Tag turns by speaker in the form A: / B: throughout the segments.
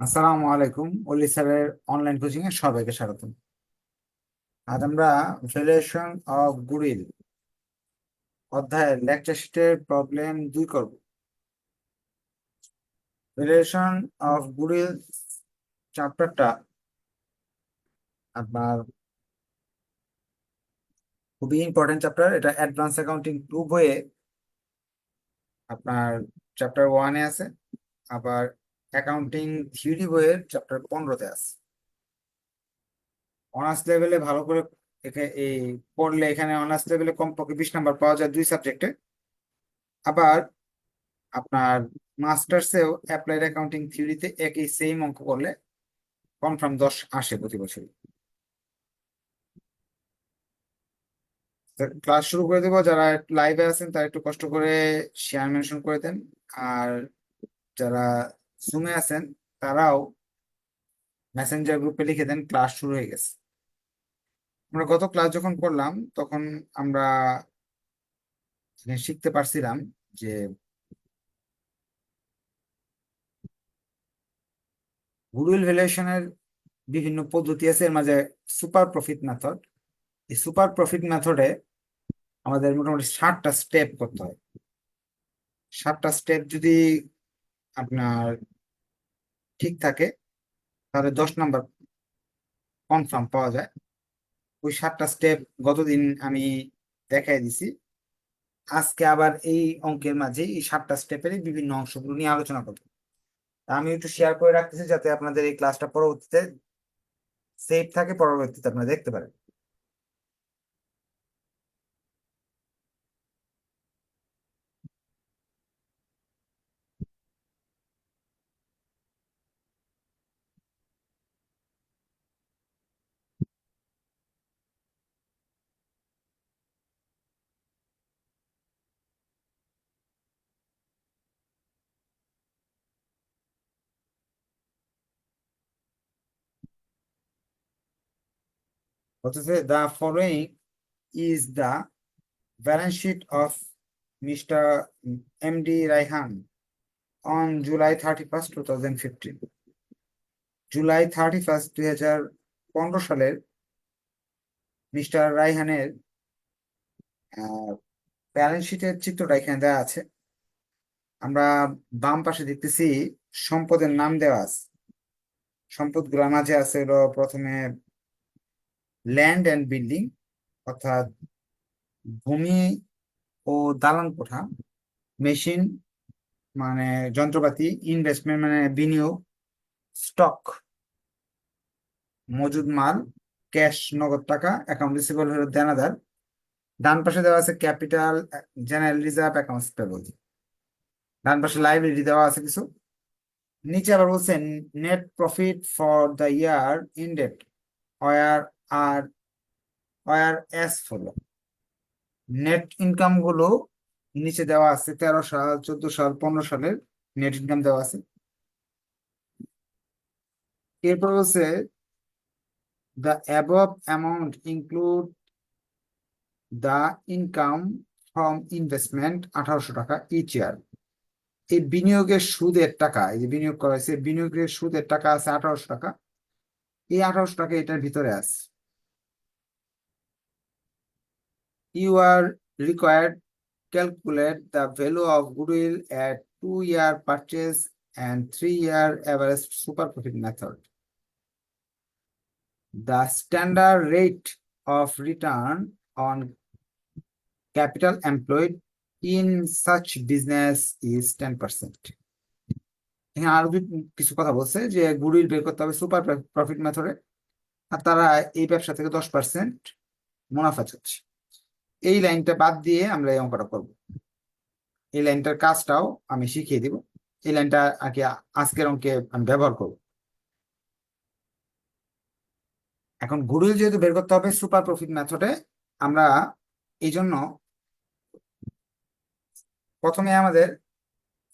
A: আসসালামু আলাইকুম অলি স্যারের অনলাইন কোচিং এ সবাইকে স্বাগতম। আজ আমরা ভ্যালুয়েশন অফ গুডউইল অধ্যায়ের লেকচার শিটের প্রবলেম দুই করব। ভ্যালুয়েশন অফ গুডউইল চ্যাপ্টারটা আপনার খুবই ইম্পর্টেন্ট চ্যাপ্টার এটা অ্যাডভান্স অ্যাকাউন্টিং টু বইয়ে আপনার চ্যাপ্টার ওয়ানে আছে। আবার অ্যাকাউন্টিং থিওরি বইয়ের চ্যাপ্টার পনেরোতে আছে। অনার্স লেভেলে ভালো করে এই পড়লে এখানে অনার্স লেভেলে কমপক্ষে বিশ নাম্বার পাওয়া যায় দুই সাবজেক্টে আবার আপনার মাস্টার্সেও অ্যাপ্লাইড অ্যাকাউন্টিং থিওরিতে একই সেম অঙ্ক করলে কনফার্ম দশ আসে প্রতি বছর ক্লাস শুরু করে দেবো, যারা লাইভে আছেন তারা একটু কষ্ট করে শেয়ার মেনশন করে দেন। আর যারা জুমে আছেন, তারাও মেসেঞ্জার গ্রুপে লিখে দেন ক্লাস শুরু হয়ে গেছে। আমরা গত ক্লাস যখন করলাম, তখন আমরা শিখতে পারছিলাম যে গুডউইল ভ্যালুয়েশনের বিভিন্ন পদ্ধতি আছে, এর মাঝে সুপার প্রফিট মেথড এই সুপার প্রফিট মেথডে আমাদের মোটামুটি ষাটটা স্টেপ করতে হয়। ষাটটা স্টেপ যদি আপনার ঠিক থাকে, তাহলে দশ নাম্বার কনফার্ম পাওয়া যায়। ওই সাতটা স্টেপ গতদিন আমি দেখাই দিছি। আজকে আবার এই অঙ্কের মাঝে এই সাতটা স্টেপের বিভিন্ন অংশগুলো নিয়ে আলোচনা করব। আমি একটু শেয়ার করে রাখতেছি যাতে আপনাদের এই ক্লাসটা পরবর্তীতে সেফ থাকে, পরবর্তীতে আপনারা দেখতে পারেন। হচ্ছে the following is the balance sheet of Mr. MD Raihan on July 31st 2015 July thirty first দুই হাজার পনেরো সালের মিস্টার রাইহানের ব্যালেন্স শিটের চিত্রটা এখানে দেওয়া আছে আমরা বাম পাশে দেখতেছি সম্পদের নাম দেওয়া আছে সম্পদগুলোর মাঝে আছে প্রথমে ল্যান্ড অ্যান্ড বিল্ডিং অর্থাৎ ভূমি ও দালান কোঠা মেশিন মানে যন্ত্রপাতি ইনভেস্টমেন্ট মানে বিনিয়োগ স্টক মজুদ মাল ক্যাশ নগদ টাকা অ্যাকাউন্ট রিসিভেবল হলো দেনাদার। ডান পাশে দেওয়া আছে capital general reserve accounts payable ডান পাশে লাইব্রেরি দেওয়া আছে কিছু। নিচে আবার বলছেন net profit for the year ended were R war as follow net ইনকামগুলো নিচে দেওয়া আছে তেরো সাল, চোদ্দ সাল, পনেরো সালের নেট ইনকাম দেওয়া আছে। এরপর হচ্ছে the above amount include the income from investment আঠারোশো টাকা ইচ ইয়ার এই বিনিয়োগের সুদের টাকা, এই যে বিনিয়োগ করা হয়েছে, বিনিয়োগের সুদের টাকা আছে আঠারোশো টাকা। এই আঠারোশো টাকা এটার ভিতরে আছে। You are required calculate the value of goodwill at two year purchase and three-year average super profit method. The standard rate of return on capital employed in such business is ten percent. এখানে আরও কিছু কথা বলছে যে goodwill বের করতে হবে super profit মেথডে আর তারা এই ব্যবসা থেকে দশ পার্সেন্ট মুনাফা চাচ্ছে এই লাইনটা বাদ দিয়ে আমরা এই অঙ্কটা করব। এই লাইনটার কাজটাও আমি শিখিয়ে দিব। এই লাইনটা আর কি আজকের অঙ্কে আমি ব্যবহার করব। এখন গুডউইল যেহেতু বের করতে হবে সুপার প্রফিট মেথডে আমরা এই জন্য প্রথমে আমাদের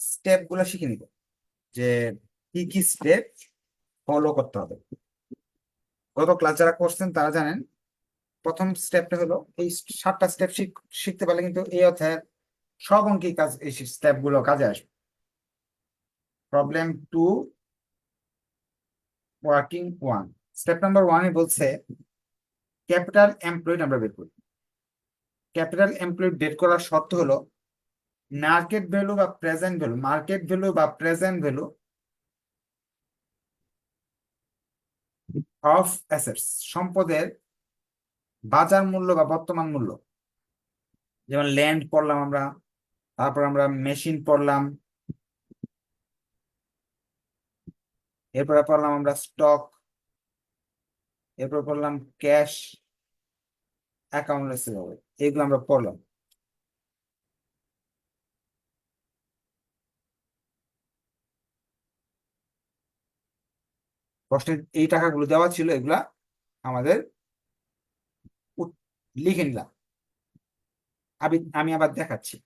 A: স্টেপগুলো শিখে নিব যে কি কি স্টেপ ফলো করতে হবে। গত ক্লাস যারা করছেন তারা জানেন প্রথম স্টেপটা হলো এই সাতটা স্টেপ শিখতে পারলে কিন্তু এই অধ্যায়ের সব অঙ্কিক কাজ, এই স্টেপগুলো কাজে আসবে। Problem two working one step number ওয়ানে বলছে ক্যাপিটাল এমপ্লয়েড আমরা বের করি। ক্যাপিটাল এমপ্লয়েড বের করার শর্ত হলো মার্কেট ভ্যালু বা প্রেজেন্ট ভ্যালু মার্কেট ভ্যালু বা প্রেজেন্ট ভ্যালু অফ অ্যাসেটস সম্পদের বাজার মূল্য বা বর্তমান মূল্য। যেমন ল্যান্ড পড়লাম আমরা, তারপর আমরা মেশিন পড়লাম, এরপরে পড়লাম আমরা স্টক এরপর পড়লাম ক্যাশ অ্যাকাউন্ট রিসিভেবল এগুলো আমরা পড়লাম। এই টাকাগুলো দেওয়া ছিল, এগুলা আমাদের লিখে নিলাম। আমি আমি আবার দেখাচ্ছি।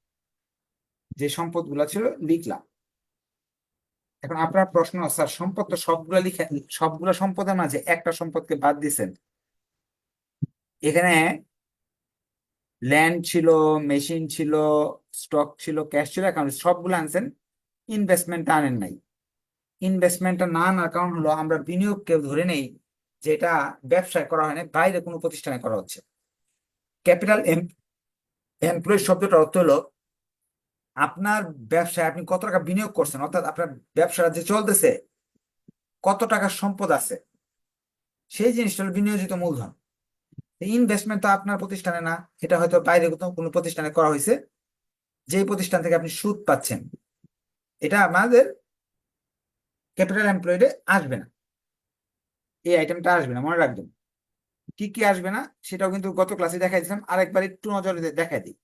A: যে সম্পদগুলো ছিল, লিখলাম। এখন আপনার প্রশ্ন স্যার সম্পদ তো সবগুলা লিখে, সবগুলা সম্পদের মাঝে একটা সম্পদকে বাদ দিছেন? এখানে ল্যান্ড ছিল মেশিন ছিল স্টক ছিল ক্যাশ ছিল অ্যাকাউন্ট সবগুলো আনছেন ইনভেস্টমেন্ট আনেন নাই। ইনভেস্টমেন্টটা না আনার কারণ হলো, আমরা বিনিয়োগকে ধরে নেই, যেটা ব্যবসায় করা হয় না বাইরে কোনো প্রতিষ্ঠানে করা হচ্ছে। ক্যাপিটাল এমপ্লয় শব্দটার অর্থ হলো আপনার ব্যবসায় আপনি কত টাকা বিনিয়োগ করছেন? অর্থাৎ আপনার ব্যবসাটা যে চলতেছে, কত টাকার সম্পদ আছে? সেই জিনিসটা হলো বিনিয়োজিত মূলধন। ইনভেস্টমেন্ট তো আপনার প্রতিষ্ঠানে না, এটা হয়তো বাইরে কোথাও কোনো প্রতিষ্ঠানে করা হয়েছে। যেই প্রতিষ্ঠান থেকে আপনি সুদ পাচ্ছেন, এটা আমাদের ক্যাপিটাল এমপ্লয়েডে আসবে না। এই আইটেমটা আসবে না, মনে রাখবেন। কি কি আসবে না সেটাও কিন্তু গত ক্লাসে দেখাই দিয়েছিলাম আরেকবার একটু নজরে দেখাই দিই।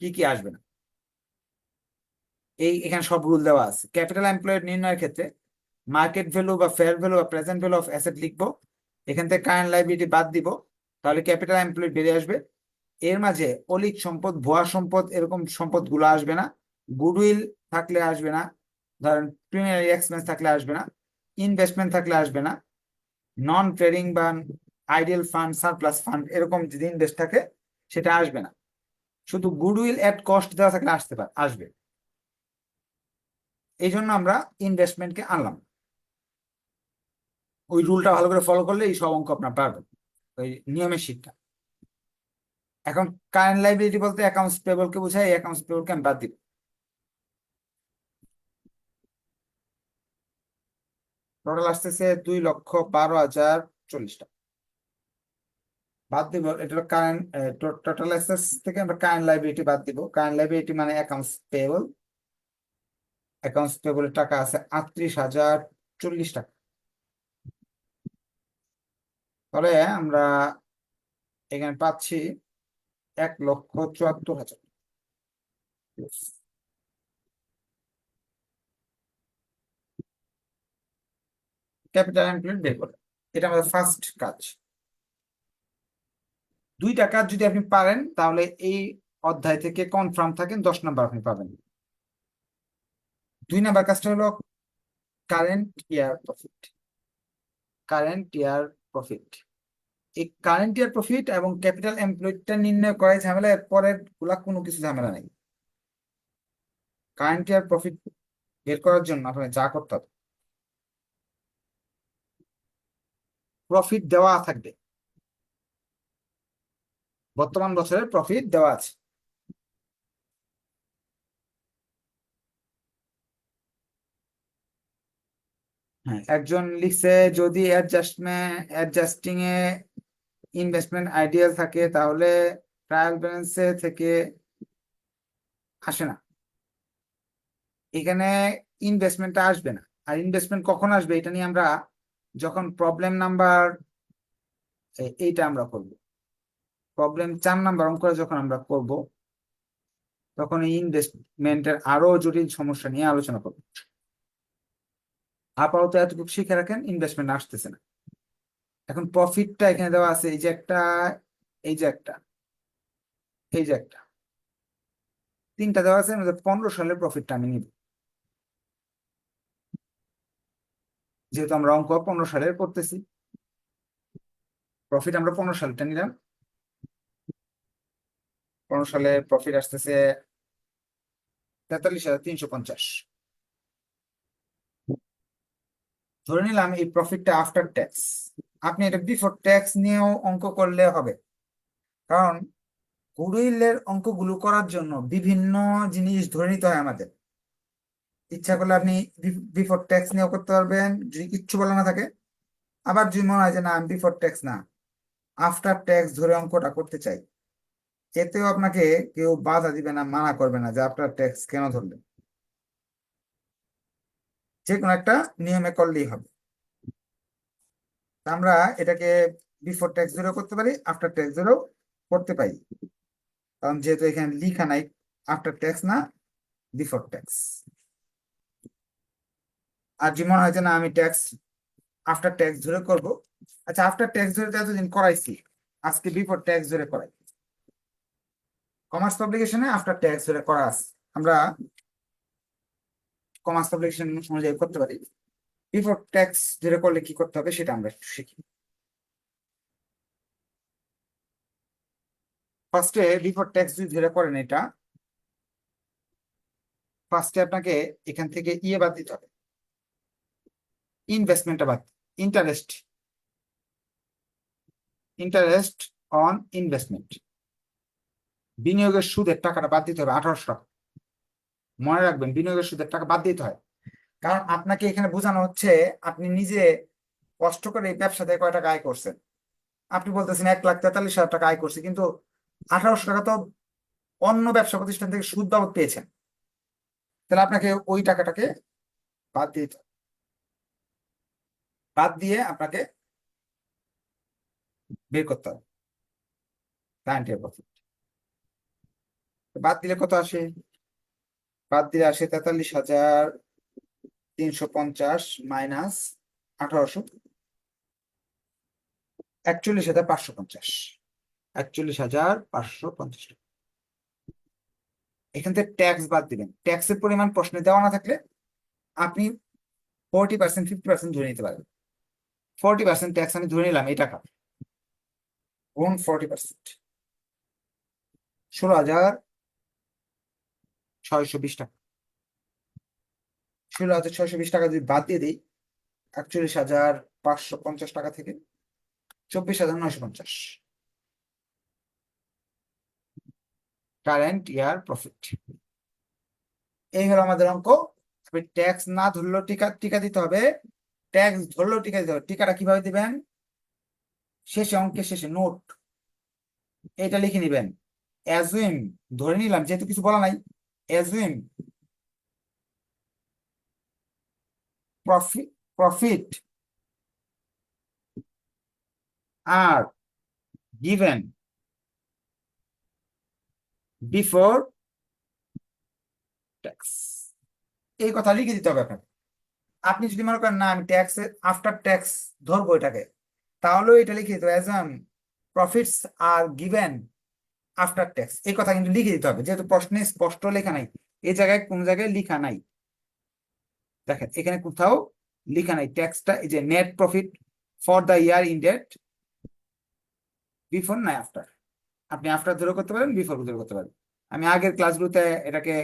A: কি কি আসবে না? এই এখানে সব রুল দেওয়া আছে। ক্যাপিটাল এমপ্লয়েড নির্ণয়ের ক্ষেত্রে মার্কেট ভ্যালু বা ফেয়ার ভ্যালু বা প্রেজেন্ট ভ্যালু অফ অ্যাসেট লিখব। এখান থেকে কারেন্ট লাইবিলিটি বাদ দিব। তাহলে ক্যাপিটাল এমপ্লয়েড বেরিয়ে আসবে। এর মাঝে অলিক সম্পদ, ভুয়া সম্পদ এরকম সম্পদগুলো আসবে না। গুডউইল থাকলে আসবে না। ধরেন প্রিমিয়ারি এক্সপেন্স থাকলে আসবে না। ইনভেস্টমেন্ট থাকলে আসবে না। নন ট্রেডিং বা আইডিয়াল ফান্ড সারপ্লাস ফান্ড এরকম যদি ইনভেস্ট থাকে, সেটা আসবে না। শুধু গুডউইল এট কস্ট দেওয়া থাকলে আসতে পারে, আসবে। এই জন্য আমরা ইনভেস্টমেন্টকে আনলাম। ওই রুলটা ভালো করে ফলো করলে এই সব অঙ্ক আপনার পারবেন, ওই নিয়মের শীটটা এখন কারেন্ট লাইবিলিটি বলতে অ্যাকাউন্টস পেবলকে বোঝায় এই অ্যাকাউন্টস পেবলকে আমি বাদ দিব টোটাল আসতেছে দুই লক্ষ বারো হাজার চল্লিশ টাকা বাদ দিব, এটা কারেন্ট টোটাল অ্যাসেটস থেকে আমরা কারেন্ট লাইবিলিটি বাদ দিব। কারেন্ট লাইবিলিটি মানে অ্যাকাউন্টস পেবল অ্যাকাউন্টস পেবলের টাকা আছে আটত্রিশ হাজার চল্লিশ টাকা। তাহলে আমরা এখানে পাচ্ছি এক লক্ষ চুয়াত্তর হাজার। ক্যাপিটাল এমপ্লয়েড বের করে এটা আমাদের ফার্স্ট কাজ। দুইটা কাজ যদি আপনি পারেন, তাহলে এই অধ্যায় থেকে কনফার্ম থাকেন, দশ নাম্বার আপনি পাবেন। দুই নাম্বার কাজটা হলো current year profit current year profit এই কারেন্ট ইয়ার প্রফিট এবং ক্যাপিটাল এমপ্লয়েডটা নির্ণয় করাই ঝামেলা এর পরেরগুলা কোনো কিছু ঝামেলা নেই। কারেন্ট ইয়ার প্রফিট বের করার জন্য আপনার যা করতে হবে। প্রফিট দেওয়া থাকবে। বর্তমান বছরের প্রফিট দেওয়া আছে। হ্যাঁ একজন লিখছে, যদি অ্যাডজাস্টমেন্ট অ্যাডজাস্টিং এ ইনভেস্টমেন্ট আইডিয়াল থাকে, তাহলে ট্রায়াল ব্যালেন্সে থেকে আসে না। এখানে ইনভেস্টমেন্টটা আসবে না। আর ইনভেস্টমেন্ট কখন আসবে, এটা নিয়ে আমরা যখন প্রবলেম নাম্বার এইটা আমরা করব। প্রবলেম চার নাম্বার অঙ্কটা যখন আমরা করব, তখন এই ইনভেস্টমেন্টের আরও জটিল সমস্যা নিয়ে আলোচনা করব। আপাতত এতটুকু শিখে রাখেন ইনভেস্টমেন্ট আসতেছে না। এখন প্রফিটটা এখানে দেওয়া আছে, এই যে একটা, এই যে একটা, এই যে একটা। তিনটা দেওয়া আছে পনেরো সালের প্রফিটটা আমি নিব। যেহেতু আমরা অঙ্ক পনেরো সালের করতেছি প্রফিট আমরা পনেরো সালটা নিলাম। পনেরো সালে প্রফিট আসতেছে তেতাল্লিশ হাজার তিনশো পঞ্চাশ। ধরে নিলাম এই প্রফিটটা আফটার ট্যাক্স আপনি এটা বিফোর ট্যাক্স নিয়েও অঙ্ক করলে হবে। কারণ গুডউইলের অঙ্কগুলো করার জন্য বিভিন্ন জিনিস ধরে নিতে হয় আমাদের। ইচ্ছা করলে আপনি বিফোর ট্যাক্স নিয়েও করতে পারবেন, যদি কিচ্ছু বলা না থাকে। আবার যদি মনে হয় যে না, আমি বিফোর ট্যাক্স না আফটার ট্যাক্স ধরে অঙ্কটা করতে চাই। এতেও আপনাকে কেউ বাধা দিবে না, মানা করবে না যে আফটার ট্যাক্স কেন ধরলেন যে কোনো একটা নিয়মে করলেই হবে। আমরা এটাকে বিফোর ট্যাক্স ধরেও করতে পারি আফটার ট্যাক্স ধরেও করতে পারি। কারণ যেহেতু এখানে লিখা নাই আফটার ট্যাক্স না বিফোর ট্যাক্স আর যে মনে হয় যে না, আমি ট্যাক্স আফটার ট্যাক্স ধরে করব। আচ্ছা আফটার ট্যাক্স ধরে তো এতদিন করাইছি। আজকে বিফোর ট্যাক্স ধরে করাই। কমার্স পাবলিকেশনে আফটার ট্যাক্স ধরে করা আছে। আমরা কমার্স পাবলিকেশন অনুযায়ী করতে পারি। বিফোর ট্যাক্স ধরে করলে কি করতে হবে সেটা আমরা একটু শিখি। ফার্স্টে বিফোর ট্যাক্স যদি ধরে করেন এটা ফার্স্টে আপনাকে এখান থেকে ইয়ে বাদ দিতে হবে। ইনভেস্টমেন্টটা বাদ ইন্টারেস্ট ইন্টারেস্ট অন ইনভেস্টমেন্ট বিনিয়োগের সুদের টাকাটা বাদ দিতে হবে আঠারোশো টাকা। মনে রাখবেন, বিনিয়োগের সুদের টাকা বাদ দিতে হয়। কারণ আপনাকে এখানে বোঝানো হচ্ছে, আপনি নিজে কষ্ট করে এই ব্যবসা থেকে কয় টাকা আয় করছেন। আপনি বলতেছেন এক লাখ তেতাল্লিশ হাজার টাকা আয় করছে, কিন্তু আঠারোশো টাকা তো অন্য ব্যবসা প্রতিষ্ঠান থেকে সুদ বাবদ পেয়েছেন। তাহলে আপনাকে ওই টাকাটাকে বাদ হবে। বাদ দিয়ে আপনাকে বের করতে হবে। প্রফিট বাদ দিলে কত আসে? বাদ দিলে আসে তেতাল্লিশ হাজার তিনশো পঞ্চাশ মাইনাস আঠারোশো। একচল্লিশ হাজার পাঁচশো পঞ্চাশ। একচল্লিশ হাজার পাঁচশো পঞ্চাশ টাকা। এখান থেকে ট্যাক্স বাদ দিবেন। ট্যাক্সের পরিমাণ প্রশ্নে দেওয়া না থাকলে আপনি ফোরটি পার্সেন্ট ফিফটি পার্সেন্ট ধরে নিতে পারবেন। ফোরটি পার্সেন্ট ট্যাক্স আমি ধরে নিলাম, এই টাকা। গুণ ফোরটি পার্সেন্ট ষোলো হাজার ছয়শো বিশ টাকা। ষোলো হাজার ছয়শো বিশ টাকা যদি বাদ দিয়ে দিই, একচল্লিশ হাজার পাঁচশো পঞ্চাশ টাকা থেকে চব্বিশ হাজার নয়শো পঞ্চাশ। কারেন্ট ইয়ার প্রফিট এই হলো আমাদের অঙ্ক। ট্যাক্স না ধরলেও টিকা টিকা দিতে হবে। ট্যাক্স ধরলেও টিকা দিতে হবে। টিকাটা কীভাবে দিবেন? শেষে, অঙ্কের শেষে নোট এটা লিখে নিবেন। অ্যাজুইম ধরে নিলাম, যেহেতু কিছু বলা নাই অ্যাজুইম প্রফিট প্রফিট আর given বিফোর ট্যাক্স এই কথা লিখে দিতে হবে আপনাকে। আপনি যদি মনে করেন, না, আমি ট্যাক্স আফটার ট্যাক্স ধরবো এটাকে, তাহলেও এটা লিখে দিতে হবে। অ্যাজ প্রফিটস আর গিভেন আফটার ট্যাক্স এই কথা কিন্তু লিখে দিতে হবে। যেহেতু প্রশ্নে স্পষ্ট লেখা নাই এই জায়গায় কোন জায়গায় লিখা নাই? দেখেন, এখানে কোথাও লিখা নাই। ট্যাক্সটা এই যে net profit for the year in date before নাই আফটার আপনি আফটার ধরে করতে পারেন বিফোর ধরে করতে পারেন। আমি আগের ক্লাসগুলোতে এটাকে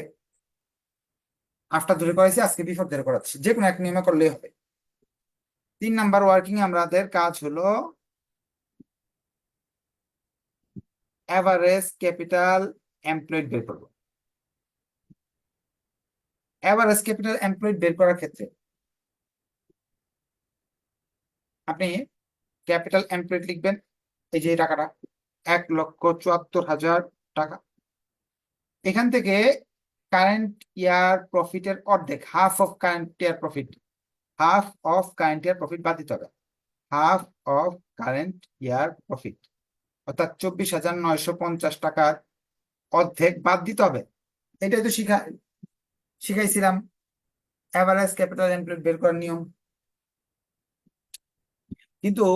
A: আফটার ধরে করাইছি, আজকে বিফোর ধরে করাচ্ছি। যে কোনো এক নিয়মে করলেই হবে। তিন নাম্বার ওয়ার্কিং আমাদের কাজ হলো অ্যাভারেজ ক্যাপিটাল এমপ্লয়েড বের করব। অ্যাভারেজ ক্যাপিটাল এমপ্লয়েড বের করার ক্ষেত্রে আপনি ক্যাপিটাল এমপ্লয়েড লিখবেন, এই যে টাকাটা, এক লক্ষ চুয়াত্তর হাজার টাকা। এখান থেকে কারেন্ট ইয়ার প্রফিটের অর্ধেক half of current year profit half of current year profit বাদ দিতে হবে। Half of current year profit অর্থাৎ চব্বিশ হাজার নয়শো পঞ্চাশ টাকার অর্ধেক বাদ দিতে হবে। এটাই তো শিখা, শিখাইছিলাম। অ্যাভারেজ ক্যাপিটাল এমপ্লয়েড বের করার নিয়ম। কিন্তু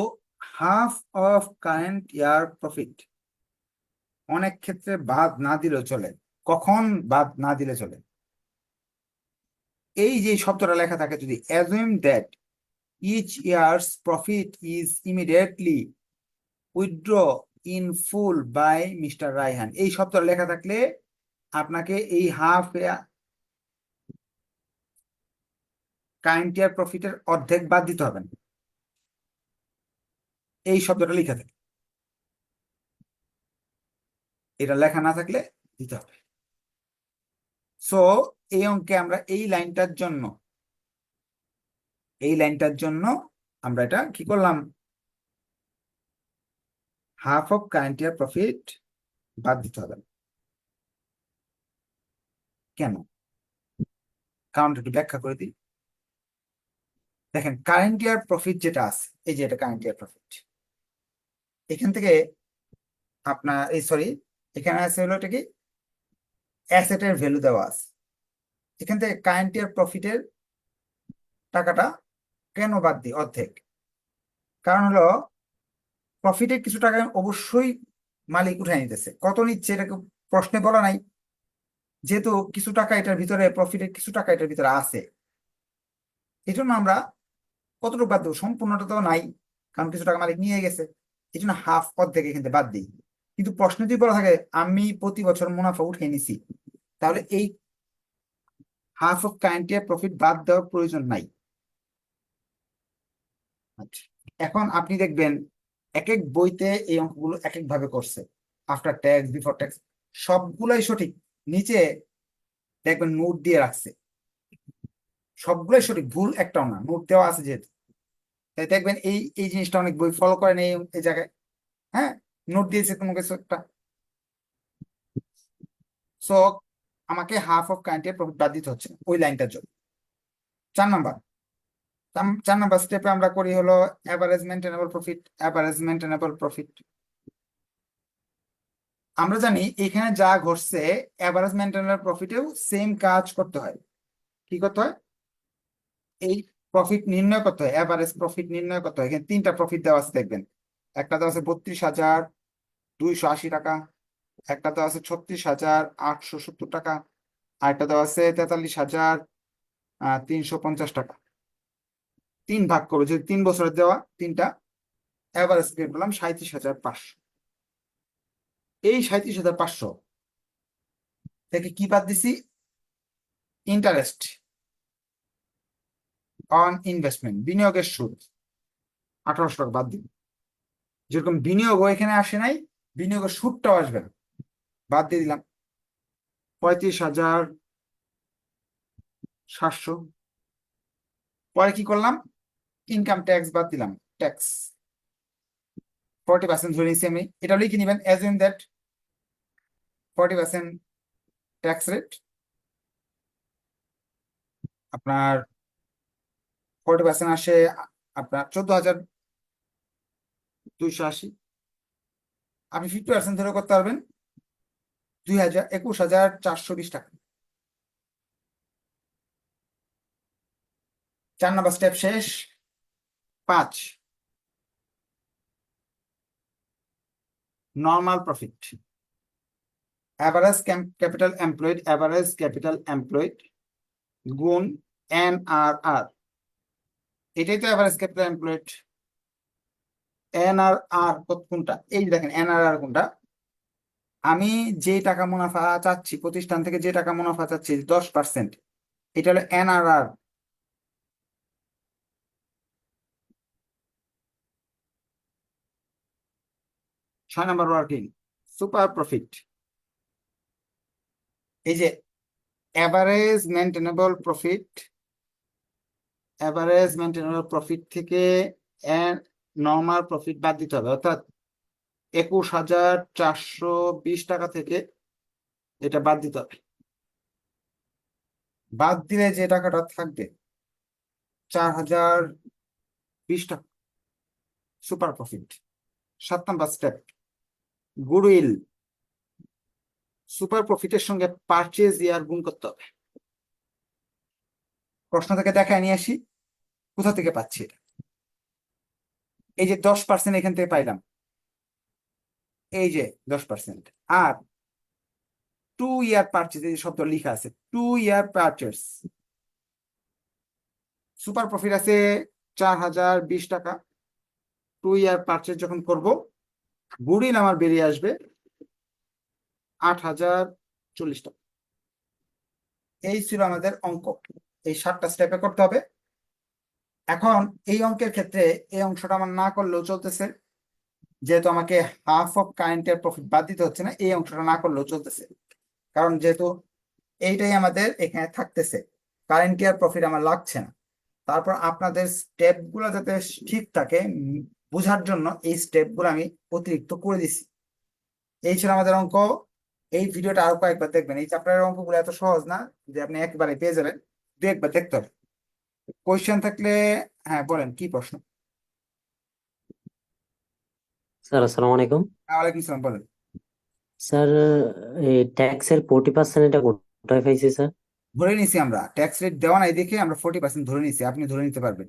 A: half of current year profit অনেক ক্ষেত্রে বাদ না দিলেও চলে। কখন বাদ না দিলে চলে? এই যে শব্দটা লেখা থাকে, যদি assume that each year's profit is immediately withdraw in full by mister Raihan এই শব্দটা লেখা থাকলে আপনাকে এই হাফ কারেন্ট ইয়ার প্রফিটের অর্ধেক বাদ দিতে হবে। না এই শব্দটা লিখে থাকে। এটা লেখা না থাকলে দিতে হবে। সো এই অঙ্কে আমরা এই লাইনটার জন্য, এই লাইনটার জন্য আমরা এটা কি করলাম? Half of current year profit বাদ দিতে হবে। কেন? কারণটা একটু ব্যাখ্যা করে দিই। দেখেন কারেন্ট ইয়ার প্রফিট যেটা আছে, এই যে এটা কারেন্ট ইয়ার প্রফিট এখান থেকে আপনার, এই সরি এখানে আছে হলো এটা কি? অ্যাসেটের ভ্যালু দেওয়া আছে। এখান থেকে কারেন্ট ইয়ার প্রফিটের টাকাটা কেন বাদ দিই? অর্ধেক। কারণ হলো প্রফিটের কিছু টাকা অবশ্যই মালিক উঠাই নিতেছে। কত নিচ্ছে এটাকে প্রশ্নে বলা নাই। যেহেতু কিছু টাকা এটার ভিতরে প্রফিটের কিছু টাকা এটার ভিতরে আছে। এই জন্য আমরা কতটুকু বাদ দেবো? সম্পূর্ণটা তো নাই, কারণ কিছু টাকা মালিক নিয়ে গেছে। এই জন্য হাফ পথ থেকে বাদ দিই। কিন্তু প্রশ্ন যদি বলা থাকে, আমি প্রতি বছর মুনাফা উঠিয়ে নিছি, তাহলে এই হাফ অফ কারেন্ট প্রফিট বাদ দেওয়ার প্রয়োজন নাই। আচ্ছা। এখন আপনি দেখবেন এক এক বইতে এই অঙ্কগুলো এক এক ভাবে করছে। আফটার ট্যাক্স বিফোর ট্যাক্স সবগুলাই সঠিক। নিচে দেখবেন নোট দিয়ে রাখছে। সবগুলাই সঠিক, ভুল একটাও না নোট দেওয়া আছে যেহেতু। তাই দেখবেন এই এই জিনিসটা অনেক বই ফলো করেন এই জায়গায়। হ্যাঁ? নোট দিয়েছে কিছু একটা। সো আমাকে হাফ অফ কারেন্টের প্রফিট বাদ দিতে হচ্ছে, ওই লাইনটার জন্য। চার নাম্বার চার নাম্বার স্টেপে আমরা করি হলো average maintainable profit average maintainable profit আমরা জানি এখানে যা ঘটছে অ্যাভারেজ মেনটেনেবল প্রফিটেও সেম কাজ করতে হয়। কি করতে হয়? এই প্রফিট নির্ণয় করতে হয় অ্যাভারেজ প্রফিট নির্ণয় করতে হয়। এখানে তিনটা প্রফিট দেওয়া আছে দেখবেন। একটা দেওয়া আছে বত্রিশ হাজার দুইশো আশি টাকা, একটা দেওয়া আছে ছত্রিশ হাজার আটশো সত্তর টাকা, আর একটা দেওয়া আছে তেতাল্লিশ হাজার তিনশো পঞ্চাশ টাকা। তিন ভাগ করব যদি তিন বছরের দেওয়া তিনটা অ্যাভারেজ পেয়ে পেলাম সাঁত্রিশ হাজার পাঁচশো। এই সাঁত্রিশ হাজার পাঁচশো থেকে কি বাদ দিছি? ইন্টারেস্ট অন ইনভেস্টমেন্ট বিনিয়োগের সুদ, আঠারোশো টাকা বাদ দিন যেরকম বিনিয়োগ এখানে আসে নাই, বিনিয়োগের সুদটাও আসবে না। বাদ দিয়ে দিলাম পঁয়ত্রিশ হাজার সাতশো। পরে কি করলাম? ইনকাম ট্যাক্স বাদ দিলাম ট্যাক্স ফর্টি পার্সেন্ট ধরে নিচ্ছি আমি। এটা লিখে নিবেন as in that forty percent tax rate আপনার ফর্টি পার্সেন্ট আসে আপনার চোদ্দ হাজার দুইশো আশি। আপনি ফিফটি পার্সেন্ট ধরে করতে পারবেন দুই হাজার একুশ হাজার চারশো বিশ টাকা। চার নম্বর স্টেপ শেষ। পাঁচ। Normal profit average capital employed average capital employed গুণ এন আর আর এটাই তো average capital employed N R R কোনটা? এই দেখেন এন আর আর কোনটা? আমি যে টাকা মুনাফা চাচ্ছি, প্রতিষ্ঠান থেকে যে টাকা মুনাফা চাচ্ছি, দশ পার্সেন্ট এটা হলো এন আর আর ছয় নম্বর ওয়ার্কিং সুপার প্রফিট এই যে average maintainable profit average maintainable profit থেকে নর্মাল প্রফিট বাদ দিতে হবে। অর্থাৎ একুশ হাজার চারশো বিশ টাকা থেকে এটা বাদ দিতে হবে। বাদ দিলে যে টাকাটা থাকবে, চার হাজার বিশ টাকা সুপার প্রফিট সাত নাম্বার স্টেপ গুডউইল, সুপার প্রফিটের সঙ্গে পারচেজ ইয়ার গুণ করতে হবে। প্রশ্ন থেকে দেখায় নিয়ে আসি, কোথা থেকে পাচ্ছি এটা? এই যে দশ পার্সেন্ট এখান থেকে পাইলাম, এই যে দশ পার্সেন্ট আর টু ইয়ার পারচেজ এই শব্দ লেখা আছে two year purchase super profit আছে চার হাজার বিশ টাকা। টু ইয়ার পারচেজ যখন করব গুড়িল আমার বেরিয়ে আসবে আট হাজার চল্লিশ টাকা। এই ছিল আমাদের অঙ্ক। এই সাতটা স্টেপে করতে হবে। এখন এই অঙ্কের ক্ষেত্রে এই অংশটা আমার না করলেও চলতেছে। যেহেতু আমাকে হাফ অফ কারেন্টের প্রফিট বাদ দিতে হচ্ছে না, এই অংশটা না করলেও চলতেছে। কারণ যেহেতু এইটাই আমাদের এখানে থাকতেছে কারেন্ট ইয়ার প্রফিট আমার লাগছে না। তারপর আপনাদের স্টেপগুলো যাতে ঠিক থাকে বোঝার জন্য এই স্টেপগুলো আমি অতিরিক্ত করে দিছি। এই ছিল আমাদের অঙ্ক। এই ভিডিওটা আরও কয়েকবার দেখবেন। এই চ্যাপ্টারের অঙ্কগুলো এত সহজ না যে আপনি একবারে পেয়ে যাবেন। দু একবার দেখতে হবে। কোয়েশ্চেন থাকলে হ্যাঁ বলেন কি প্রশ্ন?
B: স্যার আসসালামু আলাইকুম।
A: ওয়ালাইকুম সালাম বলেন।
B: স্যার এই ট্যাক্সের ফোর্টি পার্সেন্ট এটা কোথায় পাইছি স্যার?
A: ধরে নিছি আমরা। ট্যাক্স রেট দেওয়া নাই দেখে আমরা ফোর্টি পার্সেন্ট ধরে নিছি। আপনি ধরে নিতে পারবেন।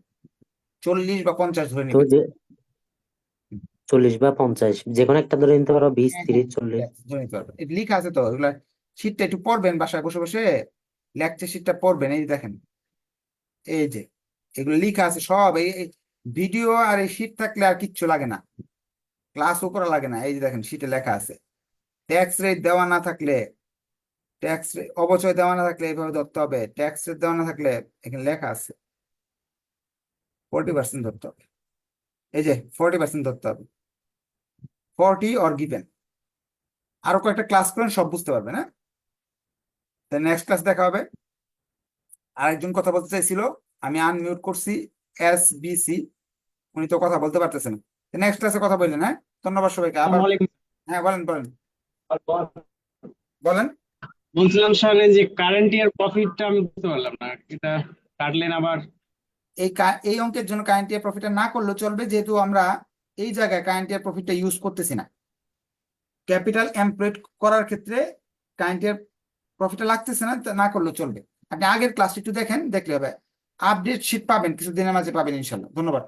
A: চল্লিশ বা পঞ্চাশ ধরে
B: তো
A: নিবেন।
B: যে চল্লিশ বা পঞ্চাশ যে কোনো একটা ধরে নিতে পারো বিশ
A: হ্যাঁ,
B: তিরিশ
A: হ্যাঁ,
B: চল্লিশ
A: নিতে পারবেন এটা লেখা আছে তো এগুলা শীটটা একটু পড়বেন বাসায় বসে বসে লেকচার শীটটা পড়বেন এই যে দেখেন। এই যে এগুলো লেখা আছে সব এই ভিডিও আর এই শীট থাকলে আর কিচ্ছু লাগে না। ক্লাসও করা লাগে না এই যে দেখেন শীটে লেখা আছে। ট্যাক্স রেট দেওয়া না থাকলে ট্যাক্স অবচয় দেওয়া না থাকলে এইভাবে ধরতে হবে ট্যাক্স রেট দেওয়া না থাকলে এখানে লেখা আছে। ফোর্টি পার্সেন্ট ধরতে হবে। এই যে ফোর্টি পার্সেন্ট ধরতে হবে। ফোর্টি অর গিভেন আরও কয়েকটা ক্লাস করেন সব বুঝতে পারবেন হ্যাঁ নেক্সট ক্লাস দেখা হবে। আরেকজন কথা বলতে চাইছিল আমি আনমিউট করছি এস বি সি উনি তো কথা বলতে পারতেছেন। নেক্সট ক্লাসে কথা বললেন হ্যাঁ? ধন্যবাদ সবাইকে। আবার হ্যাঁ বলেন বলেন। বলেন।
C: বলছিলাম এই যে কারেন্ট ইয়ার প্রফিটটা আমি বুঝতে পারলাম না। এটা কাটলেন আবার।
A: এই এই অঙ্কের জন্য কারেন্ট ইয়ার প্রফিটটা না করলেও চলবে যেহেতু আমরা এই জায়গায় কারেন্ট ইয়ার প্রফিটটা ইউজ করতেছি না। ক্যাপিটাল এমপ্লয়েড করার ক্ষেত্রে কারেন্ট ইয়ার প্রফিটটা লাগতেছে না না করলেও চলবে। আপনি আগের ক্লাসটি একটু দেখেন, দেখলে হবে। আপডেট শিট পাবেন, কিছুদিনের মাঝে পাবেন ইনশাল্লাহ। ধন্যবাদ।